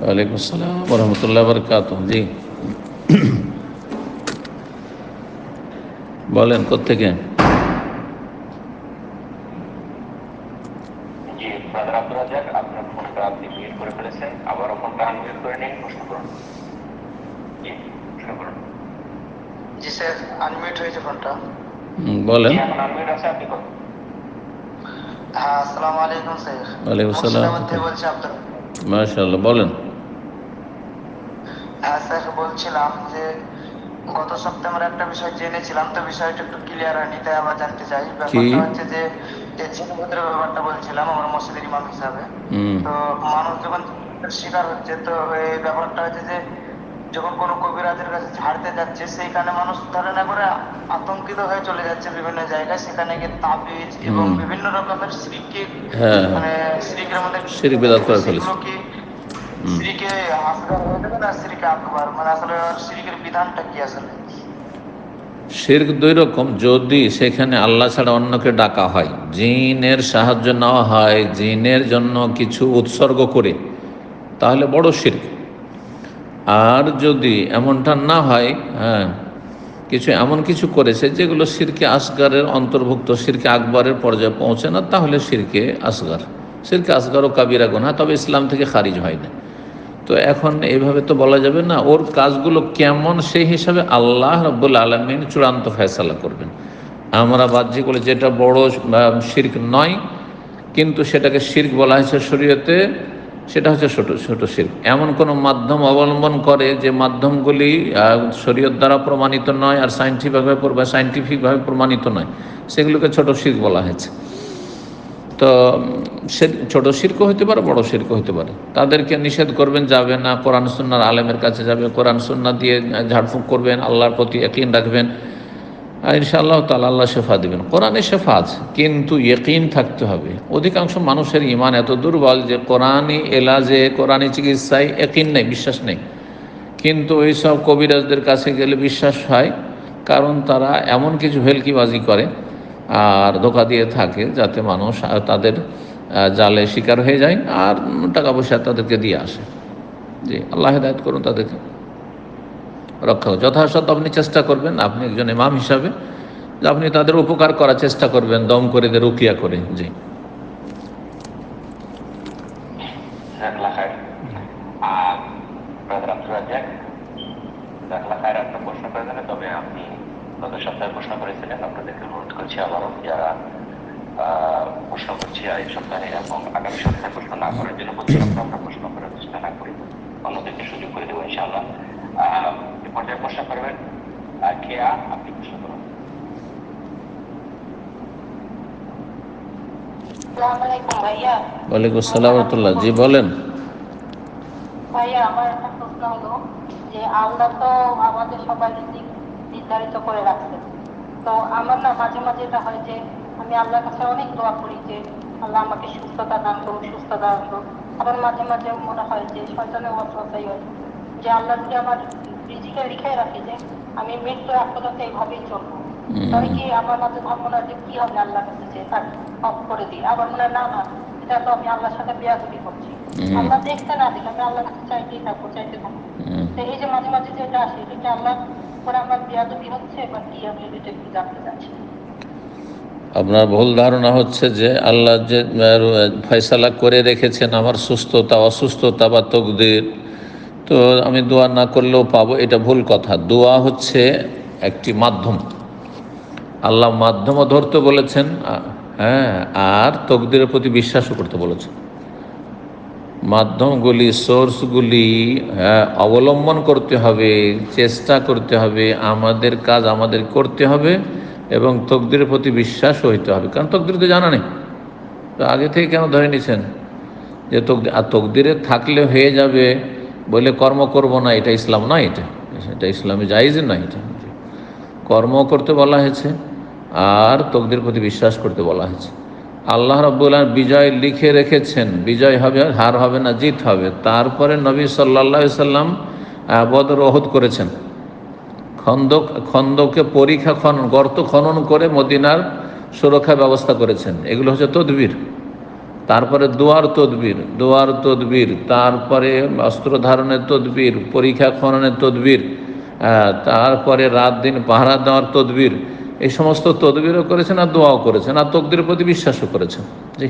ওয়ালাইকুম আসসালাম রহমতুল্লাহ বরকাত জি। বলেন কোথেকে বলেন জি, এখন আনমিউট আছে আপনি করুন হ্যাঁ আসসালামু আলাইকুম স্যার ওয়ালাইকুম আসসালাম। বলছি আব্দুল মাশাআল্লাহ বলেন। হ্যাঁ স্যার বলছিলাম যে গত সপ্তাহে আমরা একটা বিষয় জেনেছিলাম তো বিষয়টা একটু ক্লিয়ার হয়নি তাই আবার জানতে চাই। ব্যাপারটা হচ্ছে যে যে ব্যাপারটা বলছিলাম আমার মসজিদের ইমাম হিসাবে। তো মানুষ যখন শিকার হচ্ছে তো এই ব্যাপারটা হচ্ছে যে যখন কোনো কবিরাজের কাছে ঝাড়তে যাচ্ছে সেইখানে মানুষ ধরে না করে আতঙ্কিত হয়ে চলে যাচ্ছে বিভিন্ন জায়গায়। সেখানে গিয়ে তাবিজ এবং বিভিন্ন রকমের শ্রীকে হ্যাঁ। মানে শ্রীকের মধ্যে শিরক বিদআত করে ফেলেছে। শ্রীকে আসগার হয়ে যাবে না শ্রীকে আকবার? মানে আসলে শ্রীকের বিধানটা কি আসলে? শির্ক দুই রকম। যদি সেখানে আল্লাহ ছাড়া অন্যকে ডাকা হয় জিনের সাহায্য নেওয়া হয় জিনের জন্য কিছু উৎসর্গ করে তাহলে বড় শির্ক। যদি এমনটা না হয় হ্যাঁ কিছু এমন কিছু করেছে যেগুলো সিরকে আসগারের অন্তর্ভুক্ত, সিরকে আকবরের পর্যায়ে পৌঁছে না, তাহলে সিরকে আসগার। সিরকে আসগার ও কাবিরা গোনা তবে ইসলাম থেকে খারিজ হয় না। তো এখন এইভাবে তো বলা যাবে না, ওর কাজগুলো কেমন সেই হিসাবে আল্লাহ রব্বুল আলমিন চূড়ান্ত ফয়সালা করবেন। আমরা বাহ্যিক বলে যেটা বড় শির্ক নয়, কিন্তু সেটাকে শির্ক বলা হয়েছে শরীয়তে সেটা হচ্ছে ছোট ছোট শির্ক এমন কোনো মাধ্যম অবলম্বন করে যে মাধ্যমগুলি শরীয়ত দ্বারা প্রমাণিত নয় আর সাইন্টিফিকভাবে সাইন্টিফিকভাবে প্রমাণিত নয়, সেগুলোকে ছোট শির্ক বলা হয়েছে। তো, সে ছোট শির্ক হতে পারে, বড় শির্ক হতে পারে। তাদেরকে নিষেধ করবেন, যাবে না, কোরআন, সুন্নার আলেমের কাছে যাবে, কোরআন, সুন্না দিয়ে ঝাড়ফুঁক করবেন, আল্লাহর প্রতি একইন রাখবেন। ইনশাআল্লাহ তালা আল্লাহ শেফা দেবেন। কোরআনে শেফা আছে, কিন্তু ইয়কিন থাকতে হবে। অধিকাংশ মানুষের ইমান এত দুর্বল যে কোরআনই এলাজে, কোরআনই চিকিৎসায় একিন নেই, বিশ্বাস নেই। কিন্তু ওই সব কবিরাজদের কাছে গেলে বিশ্বাস হয়, কারণ তারা এমন কিছু ভেলকিবাজি করে আর ধোকা দিয়ে থাকে যাতে মানুষ তাদের জালে শিকার হয়ে যায় আর টাকা পয়সা তাদেরকে দিয়ে আসে। জি, আল্লাহ হেদায়ত করুন তাদেরকে। রক্ষা। যথাসাধ্য আপনি চেষ্টা করবেন, আপনি একজন ইমাম হিসাবে আপনি তাদের উপকার করার চেষ্টা করবেন, দম করে দিয়ে রুকিয়া করে। জি। প্রশ্ন করছি এবং সপ্তাহে প্রশ্ন না করার জন্য আমরা প্রশ্ন করার চেষ্টা না করি। অন্যদেরকে সুযোগ করে দেবো, ইনশাআল্লাহ। এ পর্যায়ে প্রশ্ন করবেন আপনি প্রশ্ন করুন। ওয়ালাইকুম আসসালাম রহমতুল্লাহ। জি বলেন। ভাইয়া আমার একটা প্রশ্ন হলো যে আল্লাহ তো আমাদের সবাই দিক নির্ধারিত করে রাখছে। তো আমার না মাঝে মাঝে এটা হয় যে আমি আল্লাহর কাছে অনেক দোয়া করি যে আল্লাহ আমাকে সুস্থতা দান করুন সুস্থতা দান করুন আবার মাঝে মাঝে মনে হয় যে শয়তানের অসুস্থতাই হয় যে আল্লাহ যদি আমার রিজিকে লিখে রাখে যে আমি মৃত্যুর আগ পর্যন্ত এইভাবেই চলবো। তাহলে কি আমার মাঝে যে কি হবে আল্লাহর কাছে যে তার অফ করে দিই? আবার মনে না না। এটা তো আমি আল্লাহর সাথে বিয়াদবি করছি। আল্লাহ দেখতে না দেখে আমি আল্লাহর কাছে চাইতেই থাকব চাইতে থাকব। তো এই যে মাঝে মাঝে যেটা আসে এটা আল্লাহ পরে আমার বিয়াদবি হচ্ছে বা কি আমি এটা একটু জানতে চাচ্ছি? আপনার ভুল ধারণা হচ্ছে যে আল্লাহ যে ফয়সালা করে রেখেছেন আমার সুস্থতা অসুস্থতা বা তকদির। তো আমি দোয়া না করলেও পাবো এটা ভুল কথা। দোয়া হচ্ছে একটি মাধ্যম। আল্লাহ মাধ্যমও ধরতে বলেছেন হ্যাঁ আর তকদিরের প্রতি বিশ্বাসও করতে বলেছেন। মাধ্যমগুলি সোর্সগুলি হ্যাঁ, অবলম্বন করতে হবে চেষ্টা করতে হবে আমাদের কাজ আমাদের করতে হবে এবং তকদিরের প্রতি বিশ্বাস হইতে হবে। কারণ তকদির তো জানা নেই। তো আগে থেকে কেন ধরে নিছেন? যে তকদির আর তকদিরে থাকলে হয়ে যাবে বলে কর্ম করব না, এটা ইসলাম নয় এটা। এটা ইসলামে জাইজ নয় এটা। কর্ম করতে বলা হয়েছে আর তকদির প্রতি বিশ্বাস করতে বলা হয়েছে। আল্লাহ রব্বুল্লাহ বিজয় লিখে রেখেছেন, বিজয় হবে, হার হবে না, জিত হবে। তারপরে নবী সাল্লা সাল্লাম বদর ওহদ করেছেন। খন্দক, খন্দকে পরীক্ষা খনন, গর্ত খনন করে মদিনার সুরক্ষা ব্যবস্থা করেছেন। এগুলো হচ্ছে তদবির। তারপরে দোয়ার তদবির দোয়ার তদবির, তারপরে অস্ত্র ধারণের তদবির, পরীক্ষা খননের তদবির তারপরে রাত দিন পাহারা দেওয়ার তদবির, এই সমস্ত তদবিরও করেছেন আর দোয়াও করেছেন আর তকদির প্রতি বিশ্বাসও করেছেন। জি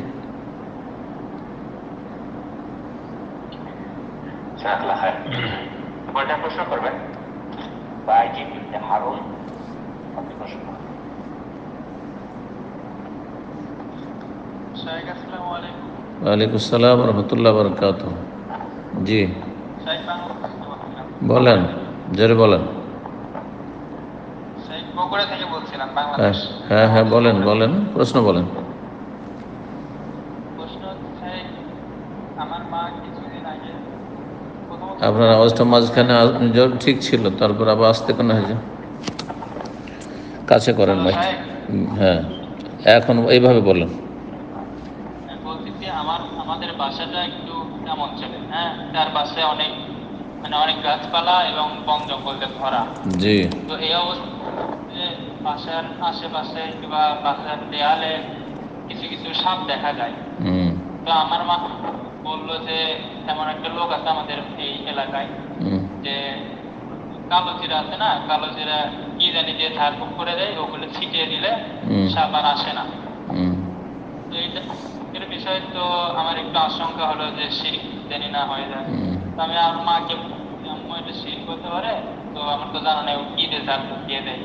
জাজাকাল্লাহ খায়ের পর্যায়ে প্রশ্ন করবেন বাইজিদ ইবনে হারুন আপনি প্রশ্ন করুন শাহেক আসসালামু আলাইকুম ওয়ালাইকুম আসসালাম রহমতুল্লাহ বরকাত জি। বলেন জোরে বলেন। হ্যাঁ হ্যাঁ হ্যাঁ বলেন বলেন প্রশ্ন বলেন। আপনার আওয়াজটা মাঝখানে ঠিক ছিল তারপর আবার আসতে কেন হয়েছে কাছে করেন ভাই হ্যাঁ এখন এইভাবে বলেন আমি বলছি যে আমার আমাদের বাসাটা একটু কেমন চলে হ্যাঁ? তার বাসায় অনেক মানে অনেক গাছপালা এবং বন জঙ্গলে ভরা। জি। তো এই অবস্থায় বাসার আশেপাশে কিংবা বাসার দেয়ালে কিছু কিছু সাপ দেখা যায়। তো আমার মা বলল যে এমন একটা লোক আছে আমাদের এই এলাকায় যে কালো জিরা আছে না? কালো জিরা কি জানি যে ঝাড়ফুঁক করে দেয় ওগুলো ছিটিয়ে দিলে সাপ আর আসে না। তো এইটা এর বিষয়ে তো আমার একটু আশঙ্কা হলো যে শির জানি না হয়ে যায় তো আমি আমার মাকে আম্মু এটা শির করতে পারে? তো আমার তো জানা নেই কি দিয়ে দিয়ে দেয়।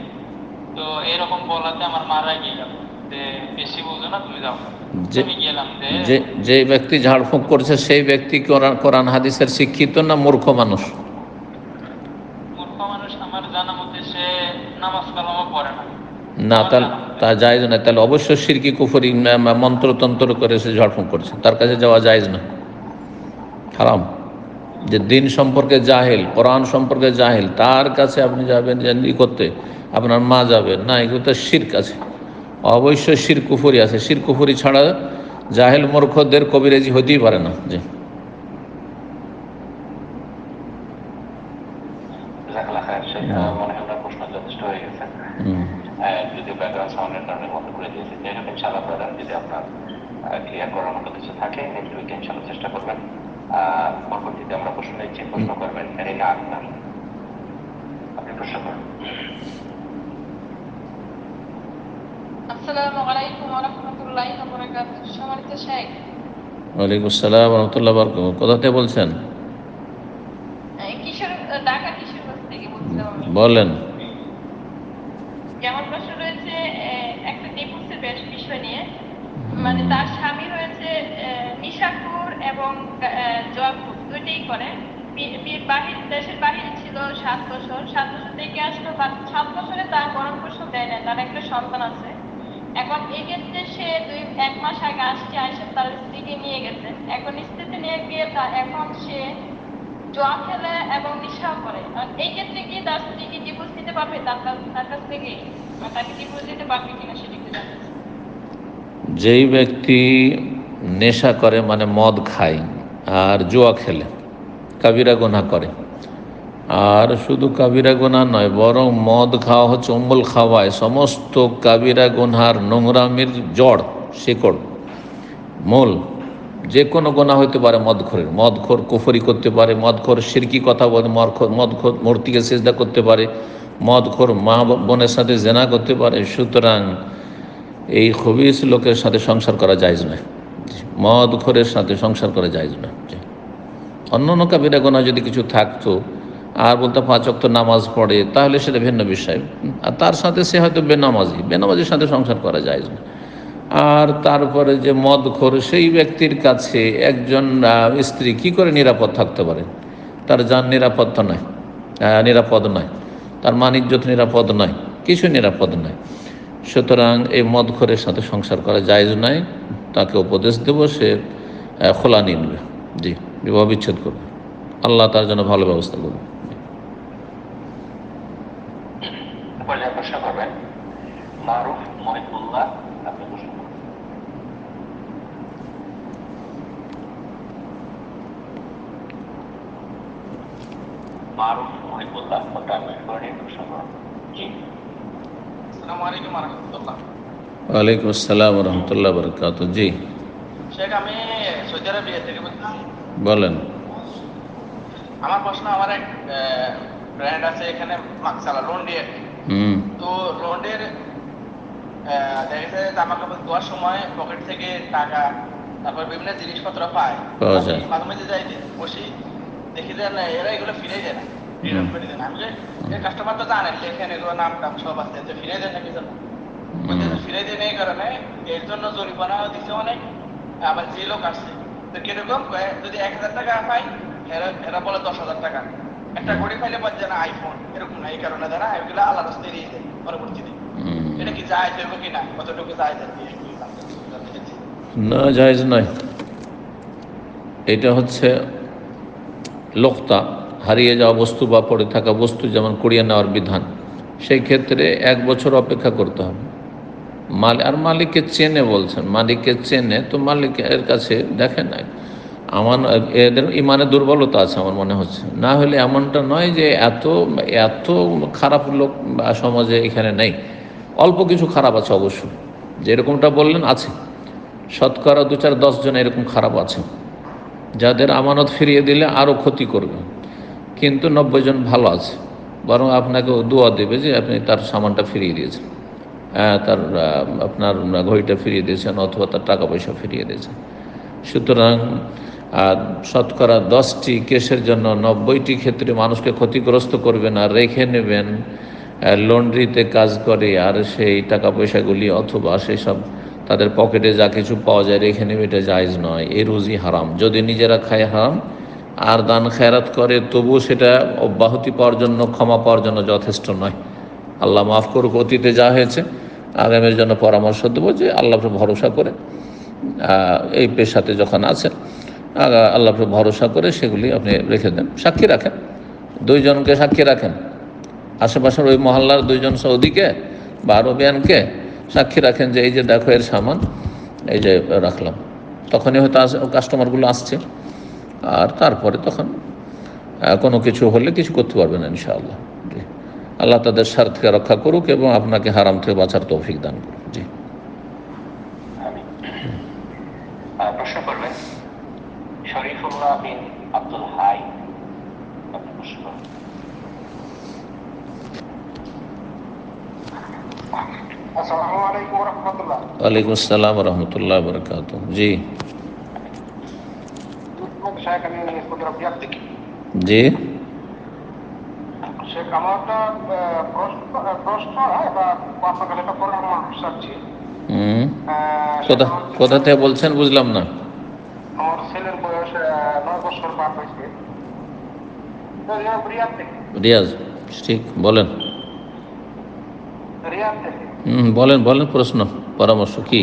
তো এরকম বলাতে আমার মারা গিয়ে গেল যে বেশি বুঝো না তুমি যাও। যে- আমি গেলাম যে যে যে ব্যক্তি ঝাড়ফুঁক করছে সেই ব্যক্তি কোরআন হাদিসের শিক্ষিত না মূর্খ মানুষ? মূর্খ মানুষ আমার জানা মতে সে নামাজ কালামও পড়ে না। না তাহলে তা জায়জ না তাহলে অবশ্যই সিরকি কুফরি মন্ত্রতন্ত্র করে সে ঝাড়ফুঁক করছে। তার কাছে যাওয়া জায়জ না হারাম। যে দিন সম্পর্কে জাহেল কোরআন সম্পর্কে জাহেল তার কাছে আপনি যাবেন যে ই করতে আপনার মা যাবেন না এগুলো তো শির্ক আছে। অবশ্যই শির কুফুরি আছে। শির কুফুরি ছাড়া জাহেল মূর্খদের কবিরাজি হতেই পারে না। মনে হয় প্রশ্ন যথেষ্ট হয়ে গেছে। হুম। যদি ব্যাকগ্রাউন্ড সাউন্ডের কারণে বন্ধ করে দিয়েছে। যাই হোক ইনশাআল্লাহ প্রধান যদি আপনার ক্লিয়ার করার মতো কিছু থাকে নেক্সট উইকে ইনশাআল্লাহ চেষ্টা করবেন। পরবর্তীতে আমরা প্রশ্ন নিচ্ছি প্রশ্ন করবেন আপনি প্রশ্ন করুন। আসসালামু আলাইকুম ওয়া রাহমাতুল্লাহি ওয়া বারাকাতুহু। সম্মানিত শেখ ওয়ালাইকুম আসসালাম রহমতুল্লাহ বরক কোথা থেকে বলছেন? কিশোর ঢাকা কিশোরগঞ্জ থেকে বলছিলাম বলেন যেমন প্রশ্ন রয়েছে এ, একটা ডিভোর্সের বেশ বিষয় নিয়ে মানে তার স্বামী হয়েছে এ, নিশাখোর এবং জয়পুর করে বিয়ের বাহির দেশের বাহিরে ছিল সাত বছর। সাত বছর থেকে আসলো বা সাত বছরে তার গরম পোষণ দেয় না তার একটা সন্তান আছে। এখন এই ক্ষেত্রে সে দুই এক মাস আগে আসছে আসে তার স্ত্রীকে নিয়ে গেছে। এখন স্ত্রীকে নিয়ে গিয়ে তা- এখন সে জোয়া খেলে এবং নেশাও করে। এই ক্ষেত্রে কি তার স্ত্রী কি ডিভোর্স দিতে পারবে? তার তার কাছ থেকে তাকে ডিভোর্স দিতে পারবে কিনা সেটা একটু জানতে যেই ব্যক্তি নেশা করে মানে মদ খায় আর জুয়া খেলে কাবিরা গোনা করে। আর শুধু কাবিরা গোনা নয়, বরং মদ খাওয়া হচ্ছে অম্বল খাওয়ায় সমস্ত কাবিরা গোনার নোংরামির জড়, শিকড়, মূল যে কোনো গোনা হতে পারে মদখোরের। মদখোর কুফরি করতে পারে, মদখোর সিরকি কথা বলে মদখোর মদখোর মূর্তিকে সেজদা করতে পারে, মদখোর মা বোনের সাথে জেনা করতে পারে। সুতরাং এই খবিস লোকের সাথে সংসার করা যায় না মদ খোরের সাথে সংসার করা যায় না। অন্য অন্য কাবিরা গোনা যদি কিছু থাকতো, আর বলতো পাঁচ অক্ত নামাজ পড়ে, তাহলে সেটা ভিন্ন বিষয়। আর তার সাথে সে হয়তো বেনামাজি, বেনামাজির সাথে সংসার করা যায় না। আর তারপরে যে মদ খোর সেই ব্যক্তির কাছে একজন স্ত্রী কি করে নিরাপদ থাকতে পারে? তার যান নিরাপদ নয় নিরাপদ নয়। তার মানিজ্যত নিরাপদ নয় কিছু নিরাপদ নয়। সুতরাং এই মদখোরের সাথে সংসার করা জায়জ নয় তাকে উপদেশ দেব, সে খোলা নিয়ে নেবে জি বিবাহ বিচ্ছেদ করবে। আল্লাহ তার জন্য ভালো ব্যবস্থা করবে। পর্যায়ে প্রশ্ন করবেন মারুফ মহিবুল্লাহ আপনি প্রশ্ন করুন মারুফ মহিবুল্লাহ ওটা আমি করে প্রশ্ন করুন জি। আসসালামু আলাইকুম ওয়া রাহমাতুল্লাহ। ওয়ালাইকুম আসসালাম রহমতুল্লাহ বরকাত জি। শেখ আমি সৌদি আরবিয়া থেকে বলছিলাম বলেন। আমার প্রশ্ন আমার এক ব্র্যান্ড আছে এখানে মাকসালা লন্ডি আর কি। হুম। তো লন্ডের দেখা গেছে জামা কাপড় ধোয়ার সময় পকেট থেকে টাকা তারপর বিভিন্ন জিনিসপত্র পায়। মাঝে মাঝে যাই বসি দেখি যে না এরা এগুলো ফিরে যায় না। কাস্টমার তো জানেন লেখেন এগুলো নাম টাম সব আছে ফিরে দেয় না কি জন্য ফিরে দেয় না এই কারণে এর জন্য জরিমানা দিচ্ছে অনেক আবার যে লোক আসছে তো কীরকম? যদি এক হাজার টাকা পাই এরা এরা বলে দশ হাজার টাকা। একটা ঘড়ি পাইলে পাচ্ছে না আইফোন এরকম না এই কারণে যারা এগুলো আল্লাহ রাস্তায় দিয়ে দেয় পরবর্তীতে। এটা কি যায় কতটুকু যায় দেবে একটু জানতে চাচ্ছি। না জায়জ নয় এটা হচ্ছে লোকতা হারিয়ে যাওয়া বস্তু বা পড়ে থাকা বস্তু যেমন কুড়িয়ে নেওয়ার বিধান সেই ক্ষেত্রে এক বছর অপেক্ষা করতে হবে। মাল আর মালিককে চেনে বলছেন, মালিককে চেনে তো মালিকের কাছে দেখেন না আমার এদের ইমানে দুর্বলতা আছে আমার মনে হচ্ছে। না হলে এমনটা নয় যে এত এত খারাপ লোক সমাজে এখানে নেই। অল্প কিছু খারাপ আছে অবশ্যই যেরকমটা বললেন আছে। শতকরা দু চার দশজন এরকম খারাপ আছে। যাদের আমানত ফিরিয়ে দিলে আরও ক্ষতি করবে। কিন্তু নব্বই জন ভালো আছে। বরং আপনাকে দোয়া দেবে যে আপনি তার সামানটা ফিরিয়ে দিয়েছেন। তার আপনার ঘড়িটা ফিরিয়ে দিয়েছেন অথবা তার টাকা পয়সা ফিরিয়ে দিয়েছেন। সুতরাং শতকরা দশটি কেসের জন্য নব্বইটি ক্ষেত্রে মানুষকে ক্ষতিগ্রস্ত করবেন আর রেখে নেবেন লন্ড্রিতে কাজ করে আর সেই টাকা পয়সাগুলি অথবা সেই সব তাদের পকেটে যা কিছু পাওয়া যায় রেখে নেবে, এটা জায়জ নয়। এ রুজি হারাম। যদি নিজেরা খায় হারাম, আর দান খেরাত করে তবু সেটা অব্যাহতি পাওয়ার জন্য, ক্ষমা পাওয়ার জন্য যথেষ্ট নয়। আল্লাহ মাফ করুক, অতীতে যা হয়েছে আগামীর জন্য পরামর্শ দেবো যে আল্লাহ ভরসা করে এই পেশাতে যখন আছেন আগা- আল্লাহ ভরসা করে সেগুলি আপনি রেখে দেন, সাক্ষী রাখেন, দুইজনকে সাক্ষী রাখেন, আশেপাশের ওই মহল্লার দুইজন সৌদিকে বা আরবিয়ানকে সাক্ষী রাখেন যে এই যে দেখো এর সামান, এই যে রাখলাম। তখনই হয়তো কাস্টমারগুলো আসছে, আর তারপরে তখন কোনো কিছু হলে কিছু করতে পারবেন ইনশাআল্লাহ। আল্লাহ তাদের স্বার্থকে রক্ষা করুক এবং আপনাকে হারাম থেকে বাঁচার তৌফিক দান করুক। জি। প্রশ্ন করবেন শরীফুল্লাহ বিন আব্দুল হাই ওয়ালাইকুম আসসালাম রহমতুল্লাহ বরকাত জি। জি। আমার একটা প্রশ্ন প্রশ্ন হ্যাঁ, বা আপনার কাছে একটা পরামর্শ চাচ্ছি কোথা কোথা থেকে বলছেন বুঝলাম না। আমার ছেলের বয়স নয় বছর পার হয়েছে। রিয়াজ ঠিক বলেন। হুম বলেন বলেন প্রশ্ন পরামর্শ কি?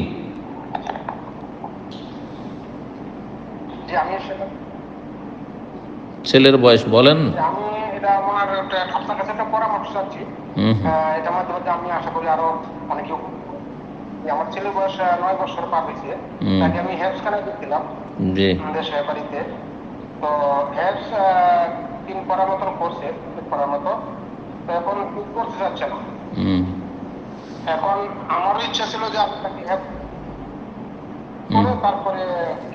ছেলের বয়স বলেন। আমি এটা আমার আপনার কাছে একটা পরামর্শ চাচ্ছি। এটার মাধ্যমে আমি আশা করি আরও অনেকে আমার ছেলের বয়স নয় বছর পার হয়েছে। তাকে আমি হেলথখানে দিচ্ছিলাম জি। দেশের বাড়িতে। তো হেলথ তিন পড়ার মতন করছে পড়ার মতো। তো এখন করতে চাচ্ছে না এখন আমারও ইচ্ছা ছিল যে আমি তাকে হেল্প করে তারপরে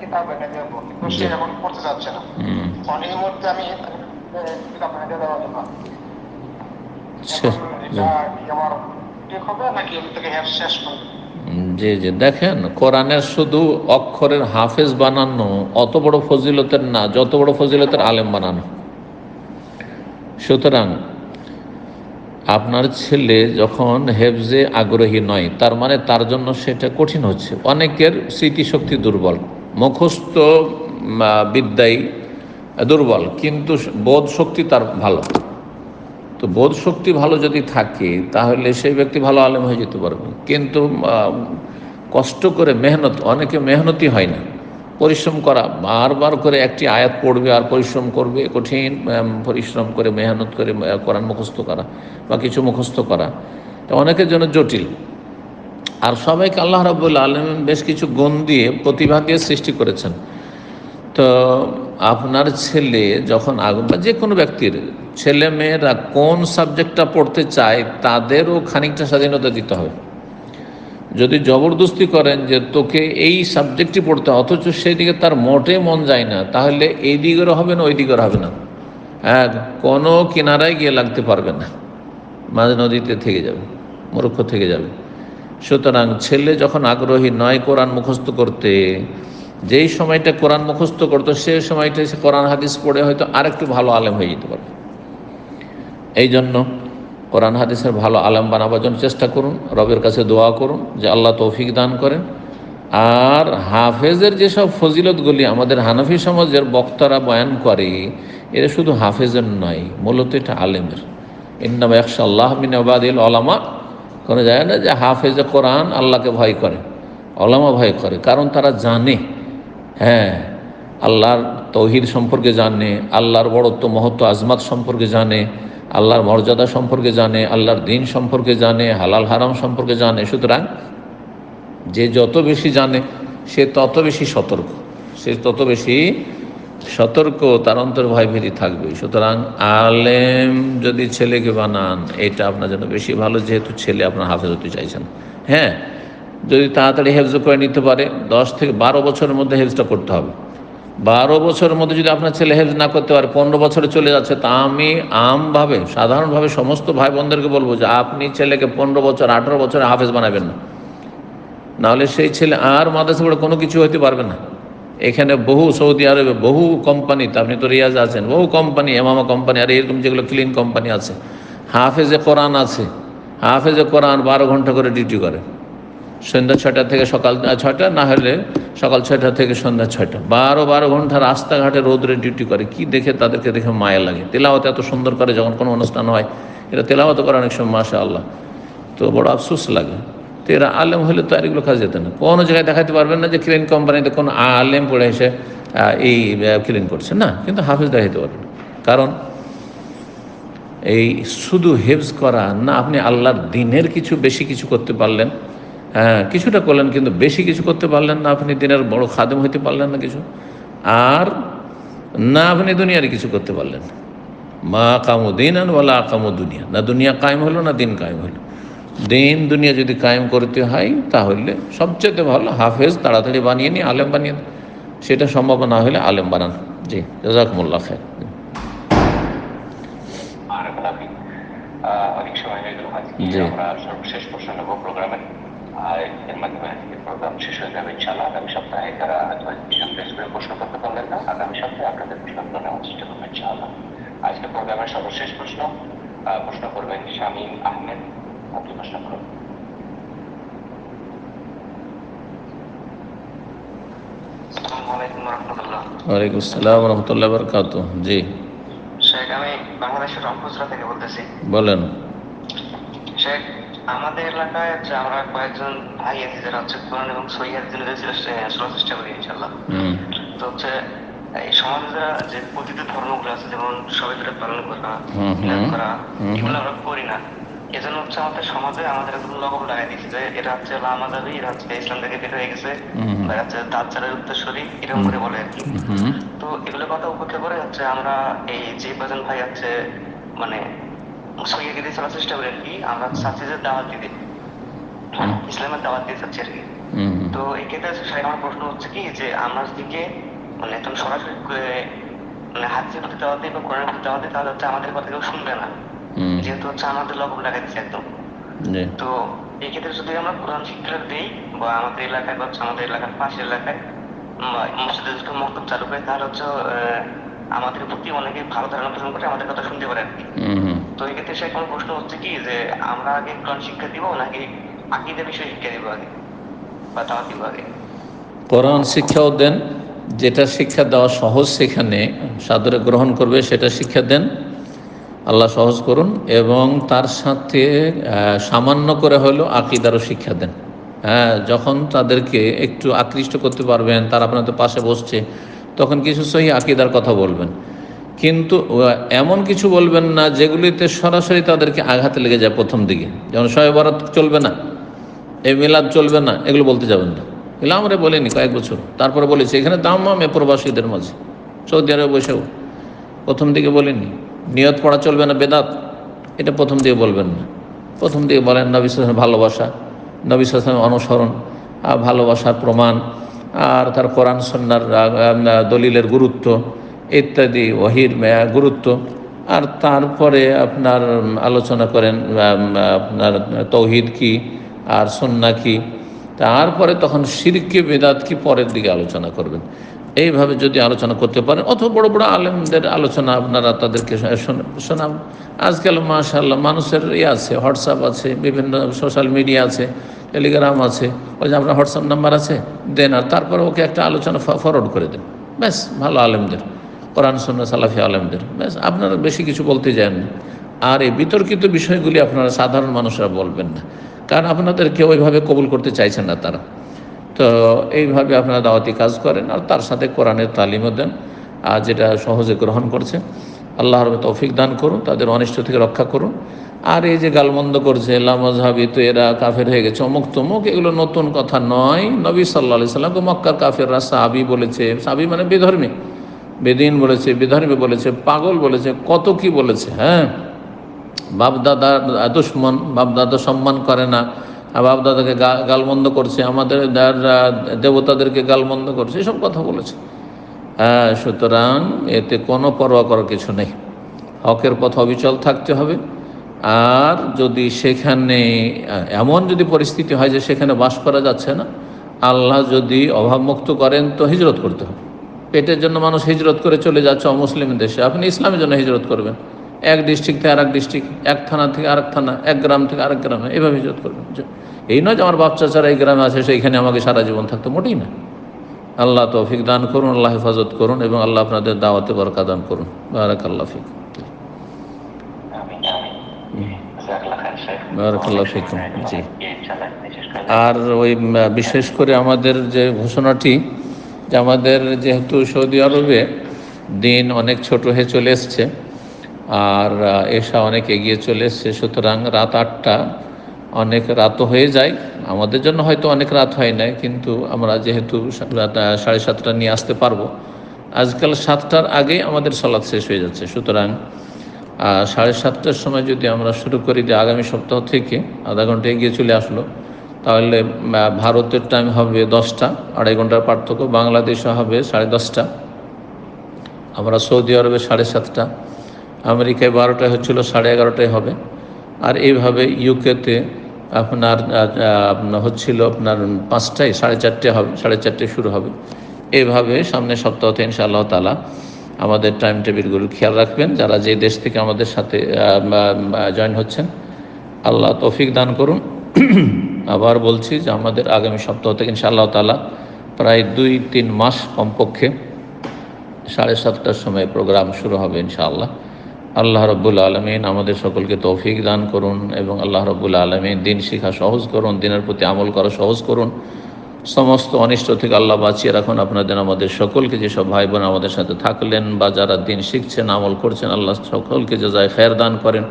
কিতাব এনে দেবো কিন্তু সে এখন করতে চাচ্ছে না। এই মুহূর্তে আমি করব জি জি দেখেন কোরআনের শুধু অক্ষরের হাফেজ বানানো অত বড় ফজিলতের না যত বড় ফজিলতের আলেম বানানো। সুতরাং আপনার ছেলে যখন হেফজে আগ্রহী নয় তার মানে তার জন্য সেটা কঠিন হচ্ছে। অনেকের স্মৃতিশক্তি দুর্বল মুখস্থ বিদ্যাই দুর্বল, কিন্তু বোধ শক্তি তার ভালো। তো বোধ শক্তি ভালো যদি থাকে, তাহলে সেই ব্যক্তি ভালো আলেম হয়ে যেতে পারবে। কিন্তু কষ্ট করে মেহনত, অনেকে মেহনতি হয় না। পরিশ্রম করা, বারবার করে একটি আয়াত পড়বে আর পরিশ্রম করবে, কঠিন পরিশ্রম করে মেহনত করে কোরআন মুখস্থ করা বা কিছু মুখস্থ করা। এটা অনেকের জন্য জটিল। আর সবাইকে আল্লাহ রাবুল আলম বেশ কিছু গুণ দিয়ে প্রতিভা দিয়ে সৃষ্টি করেছেন। তো আপনার ছেলে যখন আগুন যে কোনো ব্যক্তির ছেলে মেয়েরা কোন সাবজেক্টটা পড়তে চায় তাদেরও খানিকটা স্বাধীনতা দিতে হবে। যদি জবরদস্তি করেন যে তোকে এই সাবজেক্টটি পড়তে অথচ সেদিকে তার মোটে মন যায় না, তাহলে এই দিকেরও হবে না, ওই দিকের হবে না। হ্যাঁ কোনো কিনারায় গিয়ে লাগতে পারবে না। মাঝ নদীতে থেকে যাবে মূর্খ থেকে যাবে। সুতরাং ছেলে যখন আগ্রহী নয় কোরআন মুখস্থ করতে যেই সময়টা কোরআন মুখস্থ করতো, সেই সময়টা সে কোরআন হাদিস পড়ে হয়তো আরেকটু ভালো আলেম হয়ে যেতে পারবে এই জন্য কোরআন হাদিসের ভালো আলেম বানাবার জন্য চেষ্টা করুন, রবের কাছে দোয়া করুন যে আল্লাহ তৌফিক দান করেন। আর হাফেজের যেসব ফজিলতগুলি আমাদের হানফি সমাজের বক্তারা বয়ান করে, এরা শুধু হাফেজের নয়, মূলত এটা আলেমের। ইন্নাম একশা আল্লাহ মিন আবাদিল ওলামা কোনো যায় না যে হাফেজে কোরআন আল্লাহকে ভয় করে ওলামা ভয় করে, কারণ তারা জানে। হ্যাঁ আল্লাহর তৌহিদ সম্পর্কে জানে, আল্লাহর বড়ত্ব, মহত্ব, আজমাত সম্পর্কে জানে, আল্লাহর মর্যাদা সম্পর্কে জানে, আল্লাহর দিন সম্পর্কে জানে, হালাল হারাম সম্পর্কে জানে। সুতরাং যে যত বেশি জানে, সে তত বেশি সতর্ক। সে তত বেশি সতর্ক, তার অন্তর ভয় ভীতি থাকবে। সুতরাং আলেম যদি ছেলেকে বানান, এটা আপনার জন্য বেশি ভালো, যেহেতু ছেলে আপনার হাফেজ হতে চাইছেন। হ্যাঁ যদি তাড়াতাড়ি হেফজ করে নিতে পারে, দশ থেকে বারো বছরের মধ্যে হেফজটা করতে হবে। বারো বছরের মধ্যে যদি আপনার ছেলে হেফজ না করতে পারে, পনেরো বছরে চলে যাচ্ছে, তা আমি আমভাবে, সাধারণভাবে সমস্ত ভাই বোনদেরকে বলব যে আপনি ছেলেকে পনেরো বছর, আঠেরো বছরে হাফেজ বানাবেন না। নাহলে সেই ছেলে আর মাদ্রাসা পড়ে কোনো কিছু হতে পারবে না। এখানে বহু সৌদি আরবে বহু কোম্পানিতে আপনি তো রিয়াজ আছেন, বহু কোম্পানি, এমামা কোম্পানি, আর এরকম যেগুলো ক্লিন কোম্পানি আছে। হাফেজে কোরআন আছে। হাফেজে কোরআন বারো ঘণ্টা করে ডিউটি করে। সন্ধ্যা ছয়টা থেকে সকাল ছয়টা না হলে সকাল ছয়টা থেকে সন্ধ্যা ছয়টা। বারো বারো ঘণ্টা রাস্তাঘাটে রোদরে ডিউটি করে। কি দেখে তাদেরকে দেখে মায়া লাগে। তেলাওয়াত এত সুন্দর করে যখন কোনো অনুষ্ঠান হয়, এটা তেলাওয়াত করে অনেক সময় মাসা আল্লাহ তো বড় আফসোস লাগে। তো এরা আলেম হলে তো আর এগুলো কাজ যেত না। কোনো জায়গায় দেখাতে পারবেন না যে ক্লিন কোম্পানিতে কোনো আলেম পড়ে এসে এই ক্লিন করছে। না, কিন্তু হাফিজ দেখাতে পারবেন। কারণ এই শুধু হেফজ করা না, আপনি আল্লাহর দিনের কিছু, বেশি কিছু করতে পারলেন। হ্যাঁ কিছুটা করলেন কিন্তু বেশি কিছু করতে পারলেন না। আপনি দিনের বড় খাদেম হইতে পারলেন না কিছু। আর না আপনি দুনিয়ার কিছু করতে পারলেন। মা কামু দিন আন বলা আকামু দুনিয়া। না দুনিয়া কায়েম হলো না দিন কায়েম হলো। দিন দুনিয়া যদি কায়েম করতে হয় তাহলে সবচেয়ে ভালো হাফেজ তাড়াতাড়ি বানিয়ে নিয়ে আলেম বানিয়ে। সেটা সম্ভব না হলে আলেম বানান। জি গোলাপি আহ, অনেক সময় হয়ে গেল। আজকে জি। আমরা সর্বশেষ প্রশ্ন নেব প্রোগ্রামে। আর এর মাধ্যমে প্রোগ্রাম শেষ হয়ে যাবে ইনশাআল্লাহ আগামী সপ্তাহে যারা বিষয় বেশ করে প্রশ্ন করতে পারলেন না আগামী সপ্তাহে আপনাদের প্রশ্নগুলো নেওয়ার চেষ্টা করব ইনশাআল্লাহ। আজকে প্রোগ্রামের সর্বশেষ প্রশ্ন প্রশ্ন করবেন শামীম আহমেদ। আপনি প্রশ্ন করুন। আসসালামু আলাইকুম রহমতুল্লাহ। ওয়ালাইকুম আসসালাম রহমতুল্লাহ বরকাত জি। শেখ আমি বাংলাদেশের রংপুজরা থেকে বলতেছি। বলেন। শেখ আমাদের এলাকায় হচ্ছে আমরা কয়েকজন ভাই আছি যারা হচ্ছে কোরআন এবং সহিহার জন্য শোনার চেষ্টা করি ইনশাল্লাহ তো হচ্ছে এই সমাজে যারা যে প্রতিটি ধর্মগুলো আছে যেমন সবাই যেটা পালন করা করা এগুলো আমরা করি না। এজন্য হচ্ছে আমাদের সমাজে আমাদের একদম লগম লাগাই দিচ্ছে যে এটা হচ্ছে লামাদাবি এটা হচ্ছে ইসলাম থেকে বের হয়ে গেছে। বা হচ্ছে দাজ্জালের উত্তরসূরি এরকম করে বলে আর কি। তো এগুলো কথা উপেক্ষা করে হচ্ছে আমরা এই যে কজন ভাই আছে মানে সইয়াকে দিয়ে চলার চেষ্টা করি আর কি আমরা যে দাওয়াত দিতে। ইসলামের দাওয়াত দিয়ে চাচ্ছি আর কি। তো এই ক্ষেত্রে সাহেব আমার প্রশ্ন হচ্ছে কি যে আমরা দিকে মানে একদম সরাসরি মানে হাদিসের প্রতি দাওয়াত দিই বা কোরআনের প্রতি দাওয়াত দিই তাহলে হচ্ছে আমাদের কথা কেউ শুনবে না। যেহেতু হচ্ছে আমাদের লক্ষ্য লাগাই দিচ্ছে একদম তো এই ক্ষেত্রে যদি আমরা কোরআন শিক্ষা দিই বা আমাদের এলাকায় বা আমাদের এলাকার পাশের এলাকায় মসজিদে দুটো মক্তব চালু করে তাহলে হচ্ছে আমাদের প্রতি অনেকে ভালো ধারণা পোষণ করে আমাদের কথা শুনতে পারে আর কি। তো এই ক্ষেত্রে কোনো প্রশ্ন হচ্ছে কি যে আমরা আগে কোরআন শিক্ষা দিব নাকি আকিদের বিষয়ে শিক্ষা দিব আগে? বা দাওয়াত দিব আগে? কোরআন শিক্ষাও দেন, যেটা শিক্ষা দেওয়া সহজ সেখানে সাদরে গ্রহণ করবে সেটা শিক্ষা দেন, আল্লাহ সহজ করুন, এবং তার সাথে সামান্য করে হলেও আকিদারও শিক্ষা দেন। হ্যাঁ যখন তাদেরকে একটু আকৃষ্ট করতে পারবেন, তারা আপনাদের পাশে বসছে, তখন কিছু সহি আকিদার কথা বলবেন। কিন্তু এমন কিছু বলবেন না যেগুলিতে সরাসরি তাদেরকে আঘাত লেগে যায় প্রথম দিকে। যেমন শয়ে বরাত চলবে না এই মিলাদ চলবে না এগুলো বলতে যাবেন না। এগুলো আমরা বলিনি কয়েক বছর। তারপরে বলেছি এখানে দাম মামে প্রবাসীদের মাঝে সৌদি আরবে বসেও প্রথম দিকে বলিনি। নিয়ত পড়া চলবে না বেদাত এটা প্রথম দিকে বলবেন না। প্রথম দিকে বলেন না বিশ্বাস ভালোবাসা নবী সালামের অনুসরণ আহ, ভালোবাসার প্রমাণ আর তার কোরআন সন্ন্যার দলিলের গুরুত্ব ইত্যাদি ওহির গুরুত্ব। আর তারপরে আপনার আলোচনা করেন আপনার তৌহিদ কি, আর সন্না কি। তারপরে তখন সিরকি, বেদাত কি, পরের দিকে আলোচনা করবেন। এইভাবে যদি আলোচনা করতে পারেন, অথবা বড় বড় আলেমদের আলোচনা আপনারা তাদেরকে শোনা- শোনান আজকাল মাশাল্লাহ মানুষের ইয়ে আছে, হোয়াটসঅ্যাপ আছে, বিভিন্ন সোশ্যাল মিডিয়া আছে, টেলিগ্রাম আছে, ওই যে আপনার হোয়াটসঅ্যাপ নাম্বার আছে, দেন আর তারপরে ওকে একটা আলোচনা ফরওয়ার্ড করে দেন। ব্যাস, ভালো আলেমদের। কোরআন সন্না সালাফি, আলেমদের। ব্যাস, আপনারা বেশি কিছু বলতে যান না। আর এই বিতর্কিত বিষয়গুলি আপনারা সাধারণ মানুষরা বলবেন না। কারণ আপনাদেরকে ওইভাবে কবুল করতে চাইছেন না তারা। তো এইভাবে আপনারা দাওয়াতি কাজ করেন আর তার সাথে কোরআনের তালিমও দেন, আর যেটা সহজে গ্রহণ করছে, আল্লাহর তৌফিক দান করুন, তাদের অনিষ্ট থেকে রক্ষা করুন। আর এই যে গালমন্দ করছে লামজাহাবি তো এরা কাফের হয়ে গেছে, অমুক তমুক, এগুলো নতুন কথা নয়। নবী সাল্লা সাল্লামকে মক্কার কাফেররা সাহাবি বলেছে। সাহাবি মানে বেধর্মী। বেদিন বলেছে বিধর্মী বলেছে, পাগল বলেছে, কত কি বলেছে হ্যাঁ? বাপদাদা দুশ্মন বাপদাদা সম্মান করে না। আর বাপদাদাকে গালমন্দ করছে, আমাদের দেবতাদেরকে গালমন্দ করছে, এসব কথা বলেছে। হ্যাঁ সুতরাং এতে কোনো পরোয়া করার কিছু নেই। হকের পথ অবিচল থাকতে হবে। আর যদি সেখানে, এমন যদি পরিস্থিতি হয় যে সেখানে বাস করা যাচ্ছে না, আল্লাহ যদি অভাবমুক্ত করেন তো হিজরত করতে হবে। পেটের জন্য মানুষ হিজরত করে চলে যাচ্ছে অমুসলিম দেশে। আপনি ইসলামের জন্য হিজরত করবেন। এক ডিস্ট্রিক্ট থেকে আরেক ডিস্ট্রিক্ট, এক থানা থেকে আরেক থানা, এক গ্রাম থেকে আরেক গ্রামে এভাবে হিজরত করবেন। এই নয় যে আমার বাচ্চা চারা এই গ্রামে আছে সেইখানে আমাকে সারা জীবন থাকতো, মোটেই না। আল্লাহ তৌফিক দান করুন, আল্লাহ হেফাজত করুন এবং আল্লাহ আপনাদের দাওয়াতে বরকা দান করুন। বারাক আল্লাহ ফিক জি। আর ওই বিশেষ করে আমাদের যে ঘোষণাটি যে আমাদের যেহেতু সৌদি আরবে দিন অনেক ছোট হয়ে চলে এসছে, আর এসা অনেক এগিয়ে চলে এসছে, সুতরাং রাত আটটা অনেক রাতও হয়ে যায়। আমাদের জন্য হয়তো অনেক রাত হয় না কিন্তু আমরা যেহেতু সাড়ে সাতটা নিয়ে আসতে পারব। আজকাল সাতটার আগেই আমাদের সলাৎ শেষ হয়ে যাচ্ছে, সুতরাং সাড়ে সাতটার সময় যদি আমরা শুরু করি যে আগামী সপ্তাহ থেকে আধা ঘণ্টা এগিয়ে চলে আসলো তাহলে ভারতের টাইম হবে দশটা, আড়াই ঘণ্টার পার্থক্য বাংলাদেশে হবে সাড়ে দশটা, আমরা সৌদি আরবে সাড়ে সাতটা, আমেরিকায় বারোটায় হচ্ছিল সাড়ে এগারোটায় হবে, আর এইভাবে ইউকেতে আপনার হচ্ছিল আপনার পাঁচটায়, সাড়ে চারটে হবে, সাড়ে চারটে শুরু হবে, এইভাবে সামনের সপ্তাহতে ইনশাআল্লাহ তালা আমাদের টাইম টেবিলগুলো খেয়াল রাখবেন, যারা যে দেশ থেকে আমাদের সাথে জয়েন হচ্ছেন, আল্লাহ তৌফিক দান করুন। আবার বলছি যে আমাদের আগামী সপ্তাহ থেকে ইনশাআল্লাহ তালা প্রায় দুই, তিন মাস কমপক্ষে সাড়ে সাতটার সময় প্রোগ্রাম শুরু হবে ইনশাআল্লাহ। আল্লাহ রব্বুল আলমিন আমাদের সকলকে তৌফিক দান করুন এবং আল্লাহ রব্বুল আলমিন দিন শিখা সহজ করুন, দিনের প্রতি আমল করা সহজ করুন। সমস্ত অনিষ্ট থেকে আল্লাহ বাঁচিয়ে রাখুন। আপনাদের, আমাদের সকলকে যেসব ভাই বোন আমাদের সাথে থাকলেন বা যারা দিন শিখছেন, আমল করছেন, আল্লাহ সকলকে যাজায় খের দান করেন।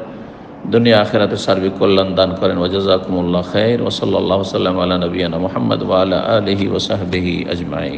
দুনিয়া আখেরাতে সার্বিক কল্যাণ দান করেন। ওজাজাকুমুল্লাহ খৈর ওসল্লা সাল্লাম আল্লাহ নবীনা মোহাম্মদ ওয়ালা আলহি ওসাহবিহি আজমাই